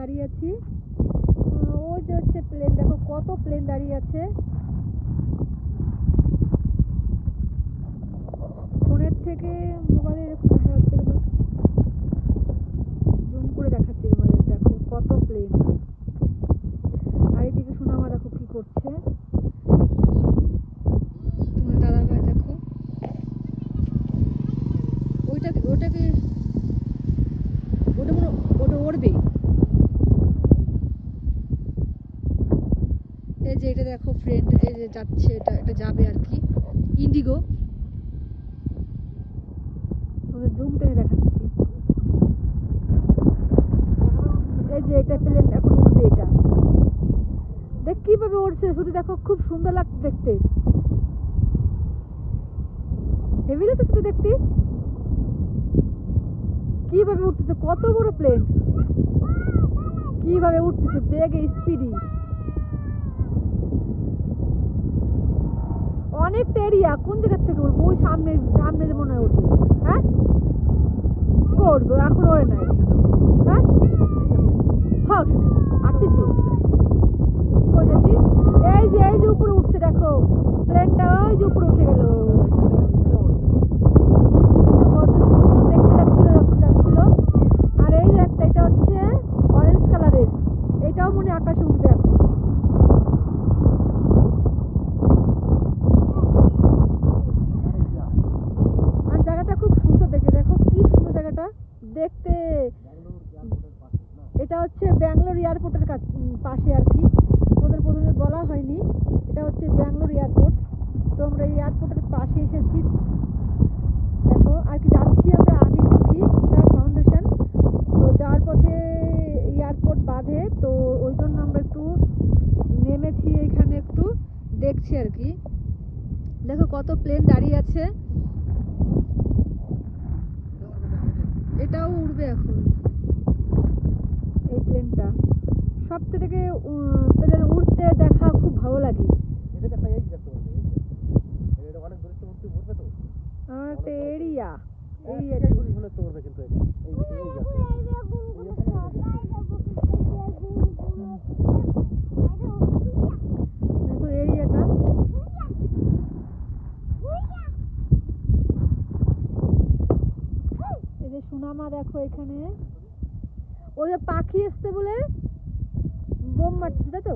দাঁড়িয়ে আছি। ওই যে হচ্ছে প্লেন দেখো কত প্লেন দাঁড়িয়ে আছে। ফোনের থেকে মোবাইলে দেখা যাচ্ছে জুম করে দেখাচ্ছি তোমাদের, দেখো কত প্লেন আর এদিকে সোনামা দেখো কি করছে। দাদা ভাই দেখো। ওইটা ওটাকে ওটা মনে ওটা উড়বে এই যে এটা দেখো ফ্রেন্ড এই যে যাচ্ছে, এটা এটা যাবে আর কি। ইন্ডিগো তোমাদের জুম টেনে দেখাচ্ছি। এই যে এটা প্লেন এখন উঠবে এটা। দেখ কীভাবে উঠছে শুধু দেখো খুব সুন্দর লাগছে দেখতে। হেভি লাগছে তো দেখতে। কীভাবে উঠতেছে কত বড় প্লেন কীভাবে উঠতেছে বেগে স্পিডি অনেকটা এরিয়া কোন জায়গার থেকে উঠবো? ওই সামনে সামনে মনে হয় উঠবে। হ্যাঁ? করব এখন ওরে নাই। হ্যাঁ? হ্যাঁ ওঠে নাই। আসতেছি। এই যে এই যে উপরে উঠছে, দেখো। প্লেনটা ওই যে উপরে উঠে গেল কত সুন্দর দেখতে লাগছিল যখন যাচ্ছিল আর এই যে একটা এটা হচ্ছে অরেঞ্জ কালারের এটাও মনে হয় আকাশে উঠবে এখন আর জায়গাটা খুব সুন্দর দেখতে দেখো কি সুন্দর জায়গাটা দেখতে। এটা হচ্ছে ব্যাঙ্গালোর এয়ারপোর্টের পাশে আর কি। তোমাদের প্রথমে বলা হয়নি। এটা হচ্ছে ব্যাঙ্গালোর এয়ারপোর্ট। তো আমরা এই এয়ারপোর্টের পাশে এসেছি। দেখো, আর কি যাচ্ছি আমরা ঝুঁকি ঈশা ফাউন্ডেশন। তো যাওয়ার পথে এয়ারপোর্ট বাঁধে। তো ওই জন্য আমরা একটু নেমেছি এখানে একটু, দেখছি আর কি। দেখো কত প্লেন দাঁড়িয়ে আছে। এটাও উড়বে এখন। এই প্লেনটা সব থেকে প্লেন উড়তে দেখা খুব ভালো লাগে। আমার একটা এরিয়া এরিয়া দেখো এরিয়াটা এই যে সুনামা দেখো এখানে। ওই যে পাখি এসছে বলে বোম মারছে, তাই তো?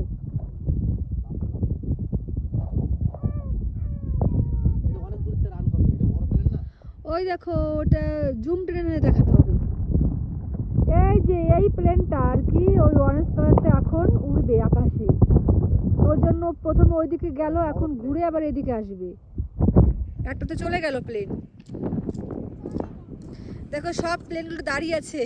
ওই দেখো, ওটা জুম ট্রেনে দেখাতে হবে। এই যে, এই প্লেনটা আর কি, ওই অরেঞ্জ কালারটা এখন উড়বে আকাশে। ওর জন্য প্রথমে ওইদিকে গেল, এখন ঘুরে আবার এদিকে আসবে। একটা তো চলে গেল প্লেন। দেখো সব প্লেনগুলো দাঁড়িয়ে আছে।